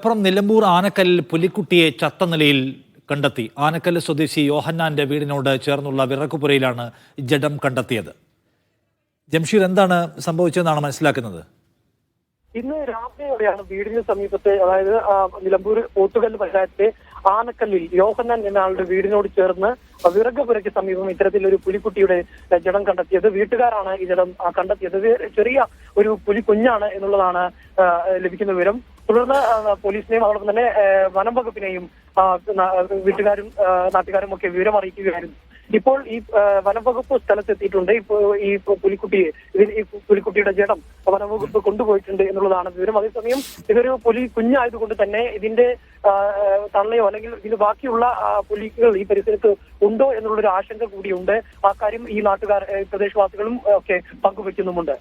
അപ്പുറം നിലമ്പൂർ ആനക്കല്ലിൽ പുലിക്കുട്ടിയെ ചത്ത നിലയിൽ കണ്ടെത്തി. ആനക്കല്ല് സ്വദേശി യോഹന്നാന്റെ വീടിനോട് ചേർന്നുള്ള വിറക്കുപുരയിലാണ് ജഡം കണ്ടെത്തിയത്. ജംഷീർ എന്താണ് സംഭവിച്ചതെന്നാണ് മനസ്സിലാക്കുന്നത്? ഇന്ന് രാവിലെയോടെയാണ് വീടിന് സമീപത്തെ അതായത് നിലമ്പൂർ പോത്തുകല്ല് പഞ്ചായത്തിലെ ആനക്കല്ലിൽ യോഹന്നാൻ ആളുടെ വീടിനോട് ചേർന്ന് വിറകപുരയ്ക്ക് സമീപം ഇത്തരത്തിൽ ഒരു പുലിക്കുട്ടിയുടെ ജഡം കണ്ടെത്തിയത്. വീട്ടുകാരാണ് ഈ ജഡം കണ്ടെത്തിയത്. ചെറിയ ഒരു പുലി കുഞ്ഞാണ് എന്നുള്ളതാണ് ലഭിക്കുന്ന വിവരം. തുടർന്ന് പോലീസിനെയും അതോടൊപ്പം തന്നെ വനം വകുപ്പിനെയും വീട്ടുകാരും നാട്ടുകാരും ഒക്കെ വിവരം അറിയിക്കുകയായിരുന്നു. ഇപ്പോൾ ഈ വനം വകുപ്പ് സ്ഥലത്തെത്തിയിട്ടുണ്ട്. ഇപ്പോൾ ഈ പുലിക്കുട്ടിയെ ഈ പുലിക്കുട്ടിയുടെ ജഡം വകുപ്പ് കൊണ്ടുപോയിട്ടുണ്ട് എന്നുള്ളതാണ് വിവരം. അതേസമയം ഇതൊരു പുലി കുഞ്ഞായതുകൊണ്ട് തന്നെ ഇതിന്റെ തള്ളയോ അല്ലെങ്കിൽ ഇതിന് ബാക്കിയുള്ള പുലികൾ ഈ പരിസരത്ത് ഉണ്ടോ എന്നുള്ളൊരു ആശങ്ക കൂടിയുണ്ട്. ആ കാര്യം ഈ നാട്ടുകാർ പ്രദേശവാസികളും ഒക്കെ പങ്കുവെക്കുന്നുമുണ്ട്.